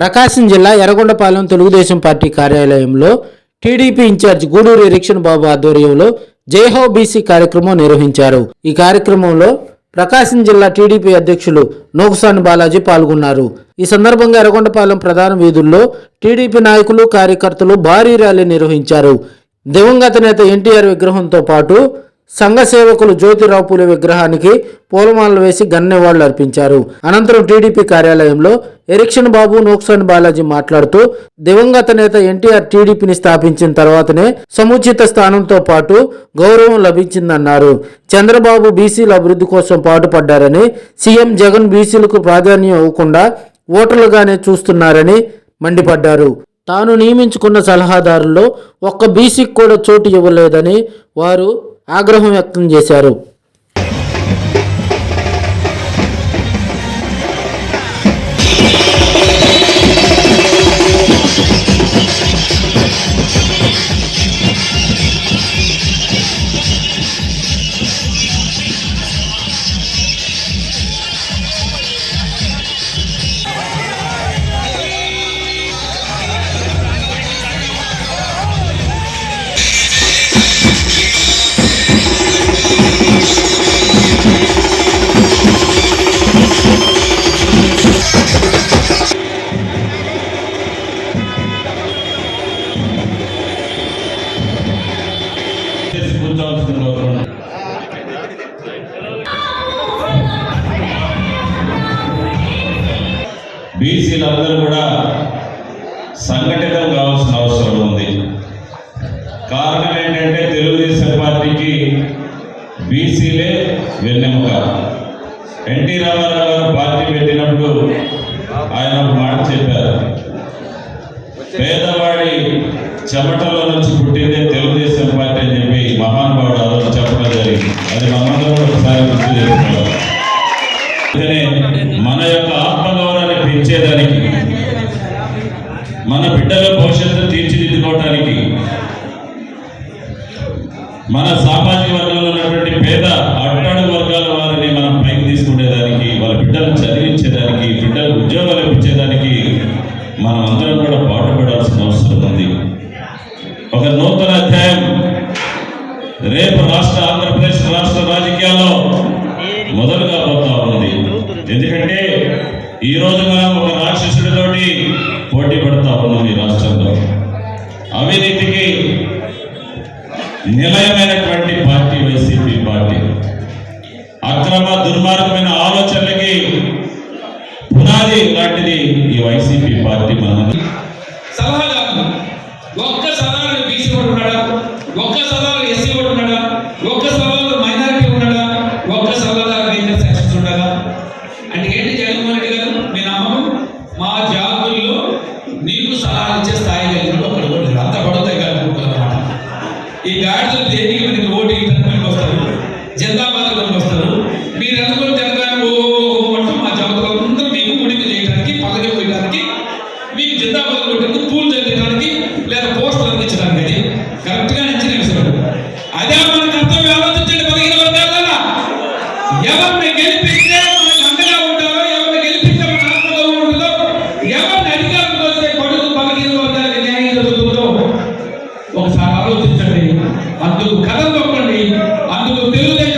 ప్రకాశం జిల్లా ఎర్రగొండపాలెం తెలుగుదేశం పార్టీ కార్యాలయంలో TDP incharge Gudur erection Babu ఆధ్వర్యంలో జైహో బీసీ కార్యక్రమం నిర్వహించారు. ఈ కార్యక్రమంలో ప్రకాశం జిల్లా టీడీపీ అధ్యక్షులు నోకుసాని బాలాజీ పాల్గొన్నారు. ఈ సందర్భంగా ఎర్రగొండపాలెం ప్రధాన వీధుల్లో టీడీపీ నాయకులు కార్యకర్తలు భారీ ర్యాలీ నిర్వహించారు. దివంగత నేత ఎన్టీఆర్ విగ్రహంతో పాటు సంఘ సేవకులు జ్యోతిరావు పూలే విగ్రహానికి పూలమాలలు వేసి గన్నెవాళ్ళు అర్పించారు. అనంతరం టీడీపీ కార్యాలయంలో ఎరిక్షన్ బాబు నోక్సాని బాలాజీ మాట్లాడుతూ దివంగత నేత ఎన్టీఆర్ టీడీపీని స్థాపించిన తర్వాతనే సముచిత స్థానంతో పాటు గౌరవం లభించిందన్నారు. చంద్రబాబు బీసీల అభివృద్ధి కోసం పాటుపడ్డారని సీఎం జగన్ బీసీలకు ప్రాధాన్యం ఇవ్వకుండా ఓటర్లుగానే చూస్తున్నారని మండిపడ్డారు. తాను నియమించుకున్న సలహాదారుల్లో ఒక్క బీసీకి కూడా చోటు ఇవ్వలేదని వారు ఆగ్రహం వ్యక్తం చేశారు. చేసి కూర్చోవలసిందిగా బీసీలందరూ కూడా సంఘటితం కావాల్సిన అవసరం ఉంది. కారణం ఏంటంటే తెలుగుదేశం పార్టీకి బీసీలే వెన్నెముక. ఎన్టీ రామారావు గారు పార్టీ పెట్టినప్పుడు ఆయన ఒక మాట చెప్పారు. పేదవాడి చెమటలో నుంచి పుట్టిందే తెలుగుదేశం పార్టీ అని చెప్పి మహానుభావుడు ఆ చెప్పడం జరిగింది. అది మనందరం కూడా ఒకసారి గుర్తు చేసుకోవాలి. మన యొక్క ఆత్మగౌరవాన్ని పెంచేదానికి మన బిడ్డల భవిష్యత్తు తీర్చిదిద్దుకోవటానికి మన సామాజిక వర్గంలో ఉన్నటువంటి పేద అట్టడు వర్గాల వారిని మనం పైకి తీసుకునేదానికి వాళ్ళ బిడ్డలు చదివించేదానికి బిడ్డలకు ఉద్యోగాలు ఇప్పించేదానికి మనం అందరం కూడా పాటుపడాల్సిన అవసరం ఉంది ఒక నూతన అధ్యాయం రేపు రాష్ట్ర ఆంధ్రప్రదేశ్ రాష్ట్ర రాజకీయాల్లో మొదలు కాబోతా ఉంది. ఎందుకంటే ఈ రోజు మనం ఒక రాక్షసుడితోటి పోటీ పడతా ఉన్నాం ఈ రాష్ట్రంలో. అవినీతికి నిలయమైనటువంటి పార్టీ వైసీపీ పార్టీ. అక్రమ దుర్మార్గమైన ఆలోచనలకి పునాది లాంటిది ఈ వైసీపీ పార్టీ మనం సలహాదారు ఒక్క సలహాలు బీసీ ఈ గాడిదలు దేనికి మనకి ఓటికి పనికి వస్తారు? జెండా పథకం వస్తారు? మీరు అనుకున్న తెలంగాణ మా జాబితాలో అందరూ మీకు కూడింపు చేయడానికి పథకం వేయడానికి మీకు జెండా పథకం పెట్టడానికి అందుకు కథ తొక్కండి. అందుకు తెలుగు